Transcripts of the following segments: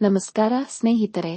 ನಮಸ್ಕಾರ ಸ್ನೇಹಿತರೆ.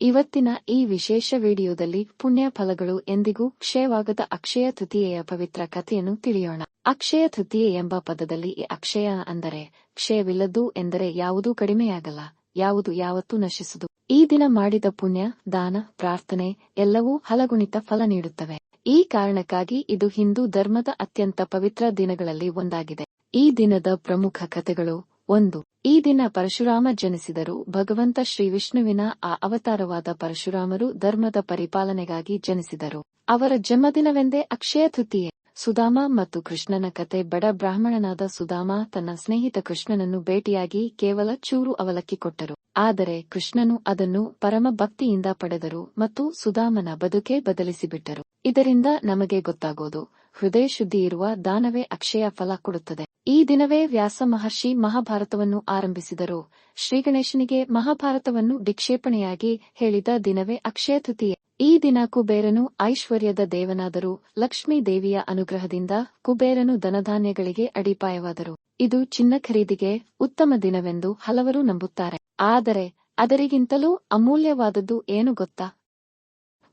ಇವತ್ತಿನ ಈ ವಿಶೇಷ ವಿಡಿಯೋದಲ್ಲಿ ಪುಣ್ಯ ಫಲಗಳು ಎಂದಿಗೂ ಕ್ಷಯವಾಗದ ಅಕ್ಷಯ ತೃತೀಯೆಯ ಪವಿತ್ರ ಕಥೆಯನ್ನು ತಿಳಿಯೋಣ. ಅಕ್ಷಯ ತೃತೀಯ ಎಂಬ ಪದದಲ್ಲಿ ಅಕ್ಷಯ ಅಂದರೆ ಕ್ಷಯವಿಲ್ಲದ್ದು ಎಂದರೆ ಯಾವುದೂ ಕಡಿಮೆಯಾಗಲ್ಲ, ಯಾವುದು ಯಾವತ್ತೂ ನಶಿಸುದು ಈ ದಿನ ಮಾಡಿದ ಪುಣ್ಯ, ದಾನ, ಪ್ರಾರ್ಥನೆ ಎಲ್ಲವೂ ಹಲಗುಣಿತ ಫಲ ನೀಡುತ್ತವೆ. ಈ ಕಾರಣಕ್ಕಾಗಿ ಇದು ಹಿಂದೂ ಧರ್ಮದ ಅತ್ಯಂತ ಪವಿತ್ರ ದಿನಗಳಲ್ಲಿ ಒಂದಾಗಿದೆ. ಈ ದಿನದ ಪ್ರಮುಖ ಕಥೆಗಳು ಒಂದು. ಈ ದಿನ ಪರಶುರಾಮ ಜನಿಸಿದರು. ಭಗವಂತ ಶ್ರೀ ವಿಷ್ಣುವಿನ ಆ ಅವತಾರವಾದ ಪರಶುರಾಮರು ಧರ್ಮದ ಪರಿಪಾಲನೆಗಾಗಿ ಜನಿಸಿದರು. ಅವರ ಜನ್ಮದಿನವೆಂದೇ ಅಕ್ಷಯ ತೃತೀಯ. ಸುಧಾಮ ಮತ್ತು ಕೃಷ್ಣನ ಕತೆ ಬಡ ಬ್ರಾಹ್ಮಣನಾದ ಸುಧಾಮ ತನ್ನ ಸ್ನೇಹಿತ ಕೃಷ್ಣನನ್ನು ಭೇಟಿಯಾಗಿ ಕೇವಲ ಚೂರು ಅವಲಕ್ಕಿ ಕೊಟ್ಟರು. ಆದರೆ ಕೃಷ್ಣನು ಅದನ್ನು ಪರಮ ಭಕ್ತಿಯಿಂದ ಪಡೆದರು ಮತ್ತು ಸುಧಾಮನ ಬದುಕೆ ಬದಲಿಸಿಬಿಟ್ಟರು. ಇದರಿಂದ ನಮಗೆ ಗೊತ್ತಾಗೋದು ಹೃದಯ ಶುದ್ಧಿ ಇರುವ ದಾನವೇ ಅಕ್ಷಯ ಫಲ ಕೊಡುತ್ತದೆ. ಈ ದಿನವೇ ವ್ಯಾಸ ಮಹರ್ಷಿ ಮಹಾಭಾರತವನ್ನು ಆರಂಭಿಸಿದರು. ಶ್ರೀಗಣೇಶನಿಗೆ ಮಹಾಭಾರತವನ್ನು ದಿಕ್ಷೇಪಣೆಯಾಗಿ ಹೇಳಿದ ದಿನವೇ ಅಕ್ಷಯ ತೃತೀಯ. ಈ ದಿನ ಕುಬೇರನು ಐಶ್ವರ್ಯದ ದೇವನಾದರೂ. ಲಕ್ಷ್ಮೀ ದೇವಿಯ ಅನುಗ್ರಹದಿಂದ ಕುಬೇರನು ಧನಧಾನ್ಯಗಳಿಗೆ ಅಡಿಪಾಯವಾದರು. ಇದು ಚಿನ್ನ ಖರೀದಿಗೆ ಉತ್ತಮ ದಿನವೆಂದು ಹಲವರು ನಂಬುತ್ತಾರೆ. ಆದರೆ ಅದರಿಗಿಂತಲೂ ಅಮೂಲ್ಯವಾದದ್ದು ಏನು ಗೊತ್ತಾ?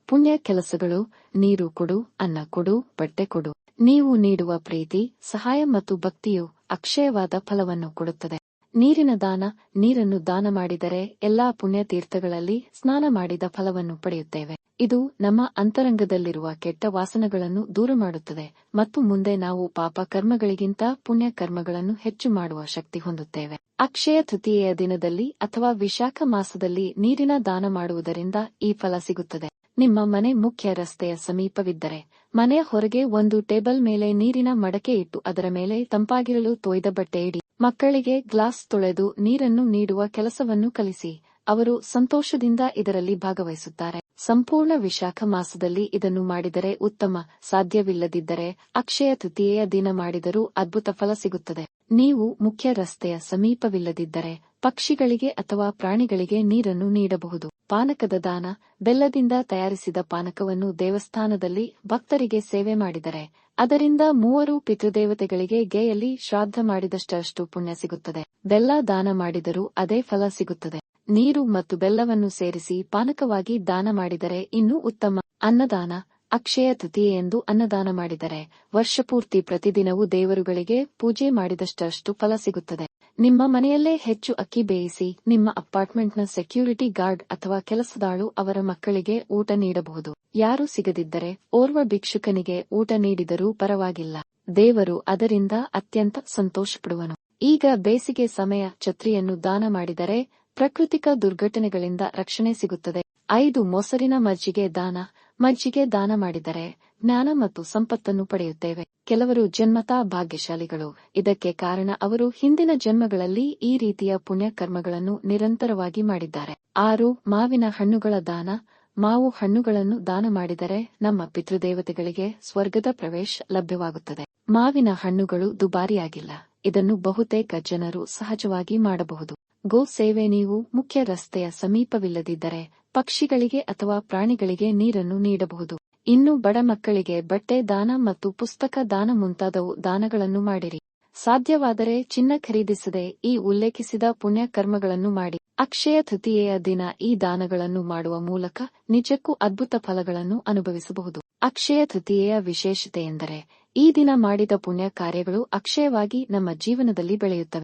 ಪುಣ್ಯ ಕೆಲಸಗಳು, ನೀರು ಕೊಡು, ಅನ್ನ ಕೊಡು, ಬಟ್ಟೆ ಕೊಡು. ನೀವು ನೀಡುವ ಪ್ರೀತಿ, ಸಹಾಯ ಮತ್ತು ಭಕ್ತಿಯು ಅಕ್ಷಯವಾದ ಫಲವನ್ನು ಕೊಡುತ್ತದೆ. ನೀರಿನ ದಾನ, ನೀರನ್ನು ದಾನ ಮಾಡಿದರೆ ಎಲ್ಲಾ ಪುಣ್ಯ ತೀರ್ಥಗಳಲ್ಲಿ ಸ್ನಾನ ಮಾಡಿದ ಫಲವನ್ನು ಪಡೆಯುತ್ತೇವೆ. ಇದು ನಮ್ಮ ಅಂತರಂಗದಲ್ಲಿರುವ ಕೆಟ್ಟ ವಾಸನಗಳನ್ನು ದೂರ ಮಾಡುತ್ತದೆ ಮತ್ತು ಮುಂದೆ ನಾವು ಪಾಪ ಕರ್ಮಗಳಿಗಿಂತ ಪುಣ್ಯ ಕರ್ಮಗಳನ್ನು ಹೆಚ್ಚು ಮಾಡುವ ಶಕ್ತಿ ಹೊಂದುತ್ತೇವೆ. ಅಕ್ಷಯ ತೃತೀಯ ದಿನದಲ್ಲಿ ಅಥವಾ ವಿಶಾಖ ಮಾಸದಲ್ಲಿ ನೀರಿನ ದಾನ ಮಾಡುವುದರಿಂದ ಈ ಫಲ ಸಿಗುತ್ತದೆ. ನಿಮ್ಮ ಮನೆ ಮುಖ್ಯ ರಸ್ತೆಯ ಸಮೀಪವಿದ್ದರೆ ಮನೆಯ ಹೊರಗೆ ಒಂದು ಟೇಬಲ್ ಮೇಲೆ ನೀರಿನ ಮಡಕೆ ಇಟ್ಟು ಅದರ ಮೇಲೆ ತಂಪಾಗಿರಲು ತೊಯ್ದ ಬಟ್ಟೆ ಇಡಿ. ಮಕ್ಕಳಿಗೆ ಗ್ಲಾಸ್ ತೊಳೆದು ನೀರನ್ನು ನೀಡುವ ಕೆಲಸವನ್ನು ಕಲಿಸಿ, ಅವರು ಸಂತೋಷದಿಂದ ಇದರಲ್ಲಿ ಭಾಗವಹಿಸುತ್ತಾರೆ. ಸಂಪೂರ್ಣ ವಿಶಾಖ ಮಾಸದಲ್ಲಿ ಇದನ್ನು ಮಾಡಿದರೆ ಉತ್ತಮ. ಸಾಧ್ಯವಿಲ್ಲದಿದ್ದರೆ ಅಕ್ಷಯ ತೃತೀಯ ದಿನ ಮಾಡಿದರೂ ಅದ್ಭುತ ಫಲ ಸಿಗುತ್ತದೆ. ನೀವು ಮುಖ್ಯ ರಸ್ತೆಯ ಸಮೀಪವಿಲ್ಲದಿದ್ದರೆ ಪಕ್ಷಿಗಳಿಗೆ ಅಥವಾ ಪ್ರಾಣಿಗಳಿಗೆ ನೀರನ್ನು ನೀಡಬಹುದು. ಪಾನಕದ ದಾನ, ಬೆಲ್ಲದಿಂದ ತಯಾರಿಸಿದ ಪಾನಕವನ್ನು ದೇವಸ್ಥಾನದಲ್ಲಿ ಭಕ್ತರಿಗೆ ಸೇವೆ ಮಾಡಿದರೆ, ಅದರಿಂದ ಮೂವರು ಪಿತೃದೇವತೆಗಳಿಗೆ ಗೆಯಲ್ಲಿ ಶ್ರಾದ್ದ ಮಾಡಿದಷ್ಟು ಪುಣ್ಯ ಸಿಗುತ್ತದೆ. ಬೆಲ್ಲ ದಾನ ಮಾಡಿದರೂ ಅದೇ ಫಲ ಸಿಗುತ್ತದೆ. ನೀರು ಮತ್ತು ಬೆಲ್ಲವನ್ನು ಸೇರಿಸಿ ಪಾನಕವಾಗಿ ದಾನ ಮಾಡಿದರೆ ಇನ್ನೂ ಉತ್ತಮ. ಅನ್ನದಾನ ಅಕ್ಷಯ ತೃತೀಯೆಂದು ಅನ್ನದಾನ ಮಾಡಿದರೆ, ವರ್ಷಪೂರ್ತಿ ಪ್ರತಿದಿನವೂ ದೇವರುಗಳಿಗೆ ಪೂಜೆ ಮಾಡಿದಷ್ಟಷ್ಟು ಫಲ ಸಿಗುತ್ತದೆ. ನಿಮ್ಮ ಮನೆಯಲ್ಲೇ ಹೆಚ್ಚು ಅಕ್ಕಿ ಬೇಯಿಸಿ, ನಿಮ್ಮ ಅಪಾರ್ಟ್ಮೆಂಟ್ನ ಸೆಕ್ಯೂರಿಟಿ ಗಾರ್ಡ್ ಅಥವಾ ಕೆಲಸದಾಳು ಅವರ ಮಕ್ಕಳಿಗೆ ಊಟ ನೀಡಬಹುದು. ಯಾರು ಸಿಗದಿದ್ದರೆ, ಓರ್ವ ಭಿಕ್ಷುಕನಿಗೆ ಊಟ ನೀಡಿದರೂ ಪರವಾಗಿಲ್ಲ. ದೇವರು ಅದರಿಂದ ಅತ್ಯಂತ ಸಂತೋಷಪಡುವನು. ಈಗ ಬೇಸಿಗೆ ಸಮಯ ಛತ್ರಿಯನ್ನು ದಾನ ಮಾಡಿದರೆ, ಪ್ರಕೃತಿಕ ದುರ್ಘಟನೆಗಳಿಂದ ರಕ್ಷಣೆ ಸಿಗುತ್ತದೆ. ಐದು ಮೊಸರಿನ ಮಜ್ಜಿಗೆ ದಾನ ಮಜ್ಜಿಗೆ ದಾನ ಮಾಡಿದರೆ ಜ್ಞಾನ ಮತ್ತು ಸಂಪತ್ತನ್ನು ಪಡೆಯುತ್ತೇವೆ. ಕೆಲವರು ಜನ್ಮತಾ ಭಾಗ್ಯಶಾಲಿಗಳು. ಇದಕ್ಕೆ ಕಾರಣ ಅವರು ಹಿಂದಿನ ಜನ್ಮಗಳಲ್ಲಿ ಈ ರೀತಿಯ ಪುಣ್ಯ ಕರ್ಮಗಳನ್ನು ನಿರಂತರವಾಗಿ ಮಾಡಿದ್ದಾರೆ. ಆರು, ಮಾವಿನ ಹಣ್ಣುಗಳ ದಾನ. ಮಾವು ಹಣ್ಣುಗಳನ್ನು ದಾನ ಮಾಡಿದರೆ ನಮ್ಮ ಪಿತೃದೇವತೆಗಳಿಗೆ ಸ್ವರ್ಗದ ಪ್ರವೇಶ ಲಭ್ಯವಾಗುತ್ತದೆ. ಮಾವಿನ ಹಣ್ಣುಗಳು ದುಬಾರಿಯಾಗಿಲ್ಲ. ಇದನ್ನು ಬಹುತೇಕ ಜನರು ಸಹಜವಾಗಿ ಮಾಡಬಹುದು. ಗೋ ಸೇವೆ ನೀವು ಮುಖ್ಯ ರಸ್ತೆಯ ಸಮೀಪವಿಲ್ಲದಿದ್ದರೆ ಪಕ್ಷಿಗಳಿಗೆ ಅಥವಾ ಪ್ರಾಣಿಗಳಿಗೆ ನೀರನ್ನು ನೀಡಬಹುದು. ಇನ್ನು ಬಡ ಮಕ್ಕಳಿಗೆ ಬಟ್ಟೆ, ದಾನ ಮತ್ತು ಪುಸ್ತಕ ದಾನ ಮುಂತಾದವು ದಾನಗಳನ್ನು ಮಾಡಿರಿ. ಸಾಧ್ಯವಾದರೆ ಚಿನ್ನ ಖರೀದಿಸದೆ ಈ ಉಲ್ಲೇಖಿಸಿದ ಪುಣ್ಯ ಕರ್ಮಗಳನ್ನು ಮಾಡಿ. ಅಕ್ಷಯ ತೃತೀಯ ದಿನ ಈ ದಾನಗಳನ್ನು ಮಾಡುವ ಮೂಲಕ ನಿಜಕ್ಕೂ ಅದ್ಭುತ ಫಲಗಳನ್ನು ಅನುಭವಿಸಬಹುದು. ಅಕ್ಷಯ ತೃತೀಯ ವಿಶೇಷತೆ ಎಂದರೆ ಈ ದಿನ ಮಾಡಿದ ಪುಣ್ಯ ಕಾರ್ಯಗಳು ಅಕ್ಷಯವಾಗಿ ನಮ್ಮ ಜೀವನದಲ್ಲಿ ಬೆಳೆಯುತ್ತವೆ.